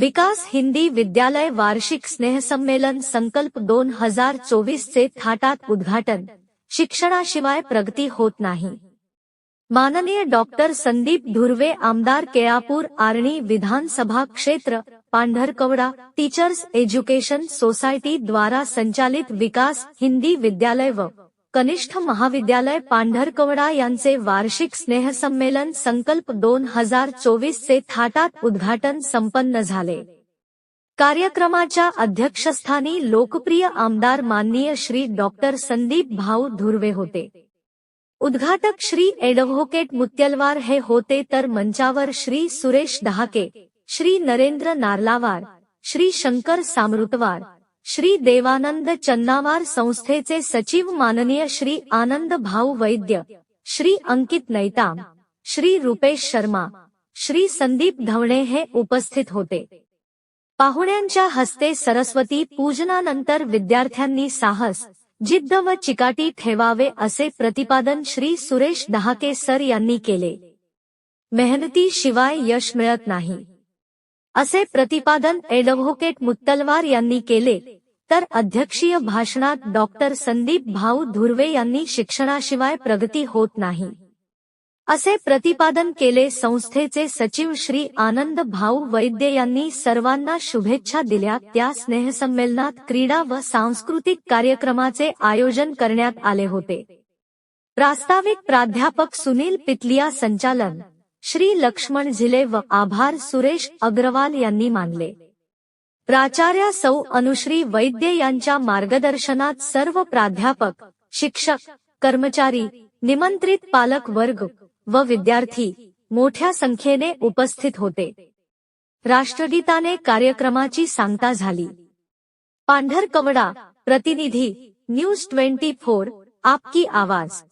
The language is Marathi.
विकास हिंदी विद्यालय वार्षिक स्नेहसंमेलन संकल्प दोन हज़ार चोवीस चे थाटात उद्घाटन. शिक्षणाशिवाय प्रगती होत नाही. माननीय डॉक्टर संदीप धुर्वे, आमदार केळापूर, आर्णी विधानसभा क्षेत्र, पांढरकवडा, टीचर्स एज्युकेशन सोसायटी द्वारा संचालित विकास हिंदी विद्यालय व कनिष्ठ महाविद्यालय पांढरकवडा यांचे वार्षिक स्नेहसंमेलन संकल्प दोन हजार चोवीस चे थाटात उद्घाटन संपन्न झाले. कार्यक्रमाच्या अध्यक्षस्थानी लोकप्रिय आमदार माननीय श्री डॉक्टर संदीप भाऊ धुर्वे होते. उद्घाटक श्री एडव्होकेट मुत्यलवार हे होते तर मंचावर श्री सुरेश दहाके श्री नरेंद्र नार्लावार श्री शंकर सामृतवार श्री देवानंद चन्नावार संस्थेचे सचिव माननीय श्री आनंद भाऊ वैद्य श्री अंकित नैताम श्री रुपेश शर्मा श्री संदीप धवणे हे उपस्थित होते. पाहुण्यांच्या हस्ते सरस्वती पूजनानंतर विद्यार्थ्यांनी साहस जिद्द व चिकाटी ठेवावे असे प्रतिपादन श्री सुरेश दहाके सर यांनी केले. मेहनती शिवाय यश मिळत नाही. असे प्रतिपादन एडव्होकेट मुत्तलवार यांनी केले. तर अध्यक्षीय भाषणात डॉक्टर संदीप भाऊ धुर्वे यांनी शिक्षणाशिवाय प्रगती होत नाही. असे प्रतिपादन केले संस्थेचे सचिव श्री आनंद भाऊ वैद्य यांनी सर्वांना शुभेच्छा दिल्या. त्या स्नेहसंमेलनात क्रीडा व सांस्कृतिक कार्यक्रमाचे आयोजन करण्यात आले होते. प्रास्ताविक प्राध्यापक सुनील पितलिया संचालन श्री लक्ष्मण झिले व आभार सुरेश अग्रवाल यांनी मानले. प्राचार्या सौ अनुश्री वैद्य यांच्या मार्गदर्शनात सर्व प्राध्यापक शिक्षक कर्मचारी निमंत्रित पालक वर्ग व विद्यार्थी मोठ्या संख्येने उपस्थित होते. राष्ट्रगीताने कार्यक्रमाची सांगता झाली. पांढरकवडा प्रतिनिधी न्यूज ट्वेंटी फोर आपकी आवाज.